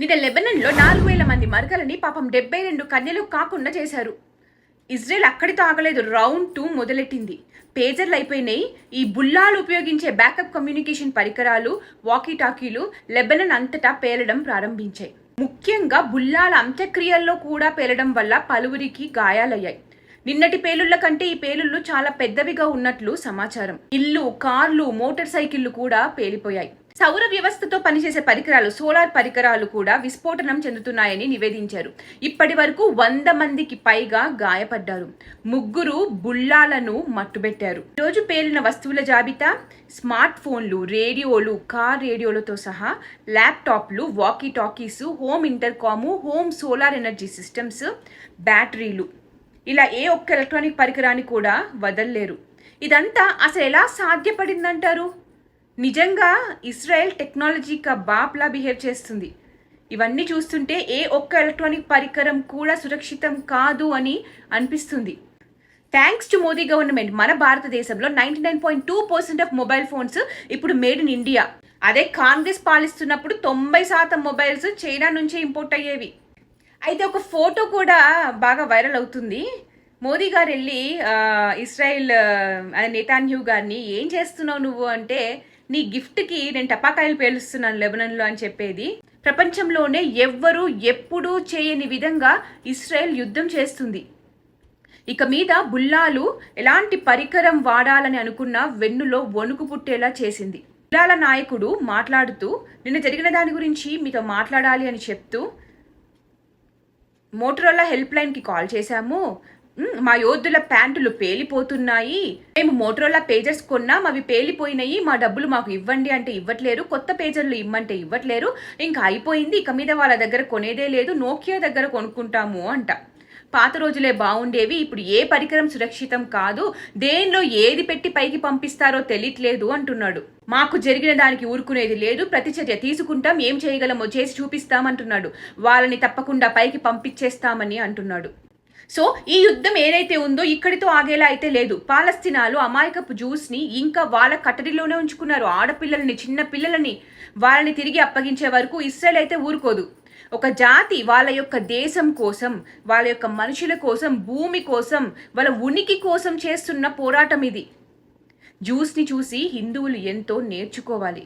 నిన్న లెబనన్లో నాలుగు వేల మంది మరకలని పాపం డెబ్బై రెండు కన్యలు కాకుండా చేశారు. ఇజ్రాయెల్ అక్కడితో ఆగలేదు రౌండ్ టూ మొదలెట్టింది. పేజర్లు అయిపోయినాయి. ఈ బుల్లాలు ఉపయోగించే బ్యాకప్ కమ్యూనికేషన్ పరికరాలు వాకీ టాకీలు లెబనన్ అంతటా పేలడం ప్రారంభించాయి. ముఖ్యంగా బుల్లాల అంత్యక్రియల్లో కూడా పేలడం వల్ల పలువురికి గాయాలయ్యాయి. నిన్నటి పేలుళ్ళ కంటే ఈ పేలుళ్ళు చాలా పెద్దవిగా ఉన్నట్లు సమాచారం. ఇల్లు కార్లు మోటార్ సైకిళ్ళు కూడా పేలిపోయాయి. సౌర వ్యవస్థతో పనిచేసే పరికరాలు సోలార్ పరికరాలు కూడా విస్ఫోటనం చెందుతున్నాయని నివేదించారు. ఇప్పటి వరకు వంద మందికి పైగా గాయపడ్డారు. ముగ్గురు బుల్లాలను మట్టుబెట్టారు. రోజు పేలిన వస్తువుల జాబితా స్మార్ట్ ఫోన్లు రేడియోలు కార్ రేడియోలతో సహా ల్యాప్టాప్లు walkie talkies home intercom home solar energy systems బ్యాటరీలు. ఇలా ఏ ఒక్క ఎలక్ట్రానిక్ పరికరాన్ని కూడా వదల్లేరు. ఇదంతా అసలు ఎలా సాధ్యపడిందంటారు? నిజంగా ఇస్రాయెల్ టెక్నాలజీకి బాప్లా బిహేవ్ చేస్తుంది. ఇవన్నీ చూస్తుంటే ఏ ఒక్క ఎలక్ట్రానిక్ పరికరం కూడా సురక్షితం కాదు అని అనిపిస్తుంది. థ్యాంక్స్ టు మోదీ గవర్నమెంట్ మన భారతదేశంలో ninety nine point two percent of mobile phones ఇప్పుడు మేడ్ ఇన్ ఇండియా. అదే కాంగ్రెస్ పాలిస్తున్నప్పుడు తొంభై శాతం మొబైల్స్ చైనా నుంచే ఇంపోర్ట్ అయ్యేవి. అయితే ఒక ఫోటో కూడా బాగా వైరల్ అవుతుంది. మోదీ గారు వెళ్ళి ఇస్రాయిల్ నేతాన్యూ గారిని ఏం చేస్తున్నావు నువ్వు అంటే నీ గిఫ్ట్కి నేను టపాకాయలు పేలుస్తున్నాను లెబనన్లో అని చెప్పేది. ప్రపంచంలోనే ఎవ్వరూ ఎప్పుడూ చేయని విధంగా ఇస్రాయెల్ యుద్ధం చేస్తుంది. ఇక మీద బుల్లాలు ఎలాంటి పరికరం వాడాలని అనుకున్న వెన్నులో వణుకు పుట్టేలా చేసింది. బుల్లాల నాయకుడు మాట్లాడుతూ నిన్న జరిగిన దాని గురించి మీతో మాట్లాడాలి అని చెప్తూ మోటరోలా హెల్ప్ లైన్కి కాల్ చేశాము. మా యోధుల ప్యాంటులు పేలిపోతున్నాయి. మేము మోటరోలా పేజర్స్ కొన్నాం అవి పేలిపోయినాయి. మా డబ్బులు మాకు ఇవ్వండి అంటే ఇవ్వట్లేరు. కొత్త పేజర్లు ఇమ్మంటే ఇవ్వట్లేరు. ఇంకా అయిపోయింది. ఇక మీద వాళ్ళ దగ్గర కొనేదే లేదు. నోకియా దగ్గర కొనుక్కుంటాము అంట. పాత రోజులే బాగుండేవి ఇప్పుడు ఏ పరికరం సురక్షితం కాదు. దేనిలో ఏది పెట్టి పైకి పంపిస్తారో తెలియట్లేదు అంటున్నాడు. మాకు జరిగిన దానికి ఊరుకునేది లేదు. ప్రతిచర్య తీసుకుంటాం. ఏం చేయగలమో చేసి చూపిస్తామంటున్నాడు. వాళ్ళని తప్పకుండా పైకి పంపించేస్తామని అంటున్నాడు. సో ఈ యుద్ధం ఏదైతే ఉందో ఇక్కడితో ఆగేలా అయితే లేదు. పాలస్తీనాలు అమాయకపు జ్యూస్ని ఇంకా వాళ్ళ కట్టడిలోనే ఉంచుకున్నారు. ఆడపిల్లల్ని చిన్న పిల్లలని వాళ్ళని తిరిగి అప్పగించే వరకు ఇస్రాయల్ అయితే ఊరుకోదు. ఒక జాతి వాళ్ళ యొక్క దేశం కోసం వాళ్ళ యొక్క మనుషుల కోసం భూమి కోసం వాళ్ళ ఉనికి కోసం చేస్తున్న పోరాటం ఇది. జ్యూస్ని చూసి హిందువులు ఎంతో నేర్చుకోవాలి.